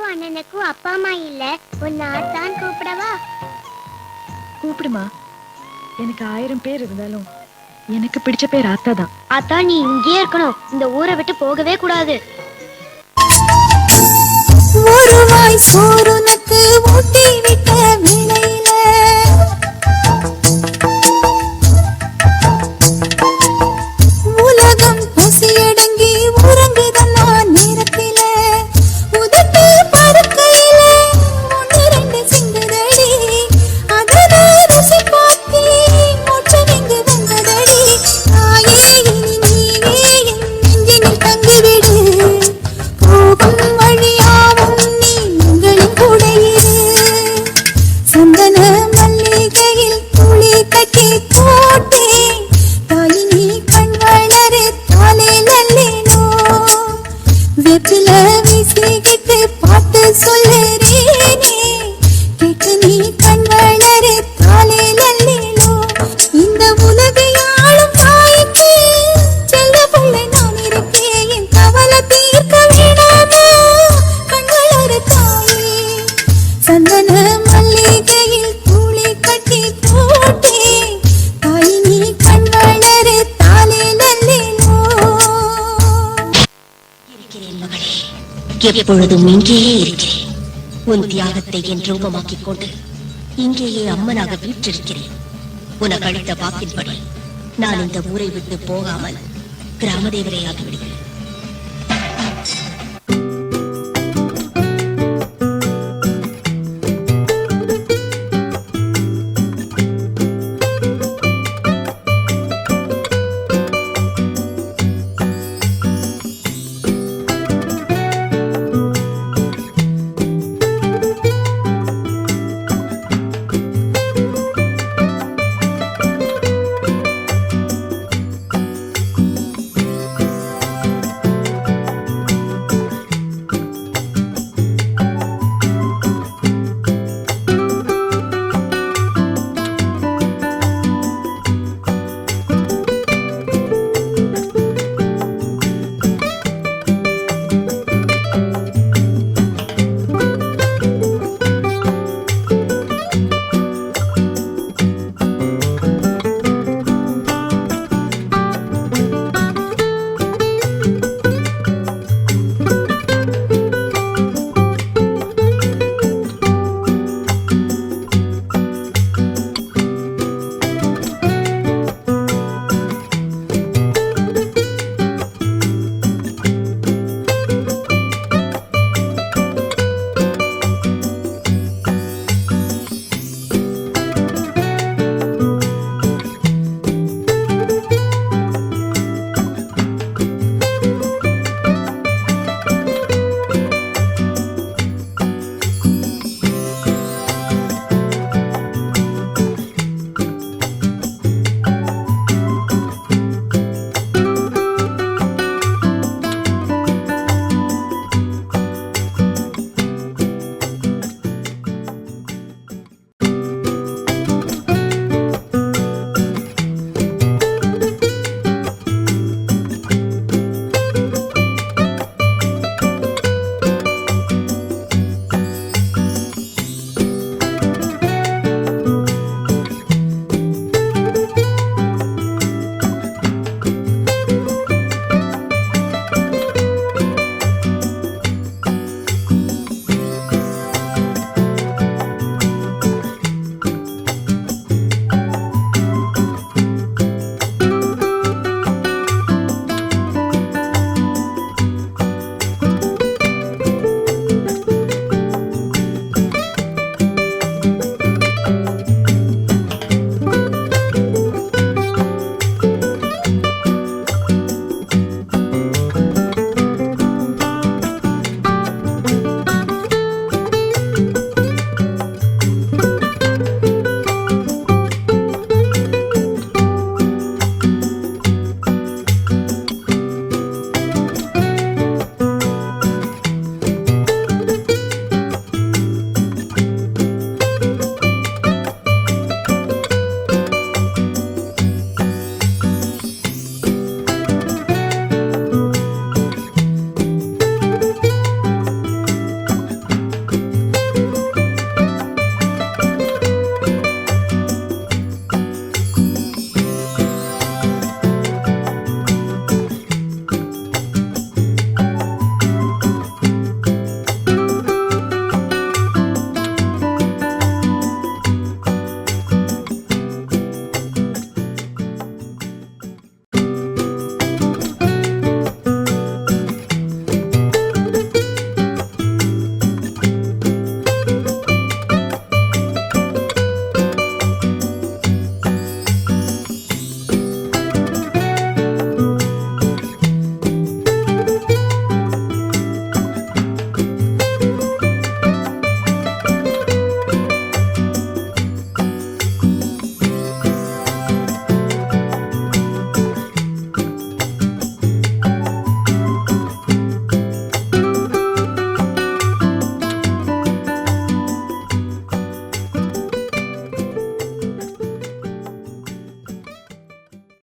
அண்ணனுக்கும் அப்பா அம்மா இல்ல. உன்னை ஆத்தான் கூப்பிடவா? கூப்பிடுமா. எனக்கு ஆயிரம் பேர் இருந்தாலும் எனக்கு பிடிச்ச பேர் ஆத்தா தான் அதான் நீ இங்கேயே இருக்கணும். இந்த ஊரை விட்டு போகவே கூடாது. ஒரு வாய் சோறுனக்கு ஊட்டி விட்ட வேளையில எப்பொழுதும் இங்கேயே இருக்கிறேன் உன் தியாகத்தை என் ரூபமாக்கிக் கொண்டு இங்கேயே அம்மனாக வீற்றிருக்கிறேன். உனக்கு அளித்த வாக்கின்படி நான் இந்த ஊரை விட்டு போகாமல் கிராமதேவரையாகி விடுகிறேன்